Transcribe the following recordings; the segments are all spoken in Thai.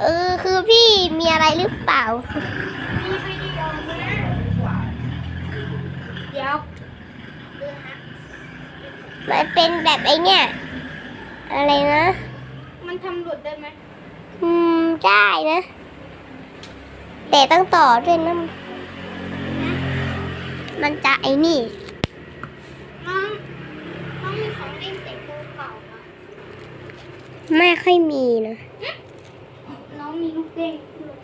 เออคือพี่มีอะไรหรือเปล่ามีวิดีโอนะเดี๋ยวดูนะมันเป็นแบบไอเนี่ย อะไรนะ มันทำหลุดได้ไหมอืม ได้นะ แต่ต้องต่อด้วยนะ มันจะไอ้นี่น้องน้องมีของเล่นเด็กตัวเก่าปะไม่ค่อยมีนะน้องมีลูก เด้งด้วย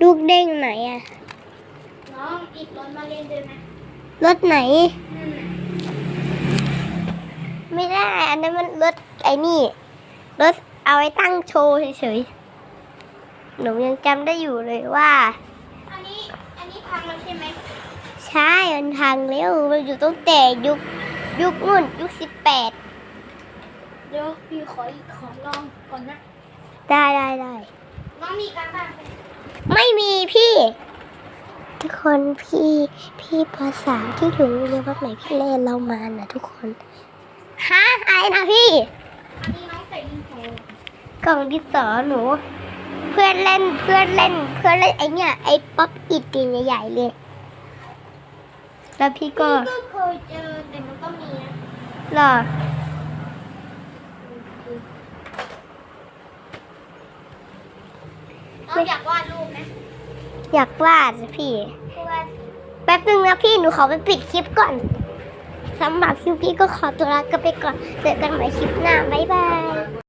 ลูกเด้งไหนอะน้องอีกรถมาเล่นด้วยไหมรถไหน นั่นน่ะไม่ได้ อันนั้นมันรถไอ้นี่รถเอาไว้ตั้งโชว์เฉยๆหนูยังจำได้อยู่เลยว่า อันนี้อันนี้พังแล้วใช่ไหมใช่มันทางเร็วมันอยู่ตั้งแต่ยุคยุคนู่นยุคสิบแปดเดี๋ยวพี่ขออีกของลองก่อนนะ ได้ได้ได้ น้องมีการบ้านไหมไม่มีพี่ ทุกคนพี่พี่ภาษาที่ถึงเรียนวัดไหนพี่เล่นเรามานะทุกคนฮะอะไรนะพี่ อันนี้น้องใส่ยิงโหกล่องดินสอหนู เพื่อนเล่นเพื่อนเล่น เพื่อนเล่นไอเนี่ยไอป๊อปอิดตีนใหญ่ๆเลยแล้วพี่ก็พี่ก็เคยเจอแต่มันก็มีนะ หรอ น้องอยากวาดรูปไหมอยากวาดอะพี่ก็วาดสิแป๊บนึงนะพี่หนูขอไปปิดคลิปก่อนสำหรับคลิปนี้ก็ขอตัวลากันไปก่อนเจอกันใหม่คลิปหน้าบ๊ายบาย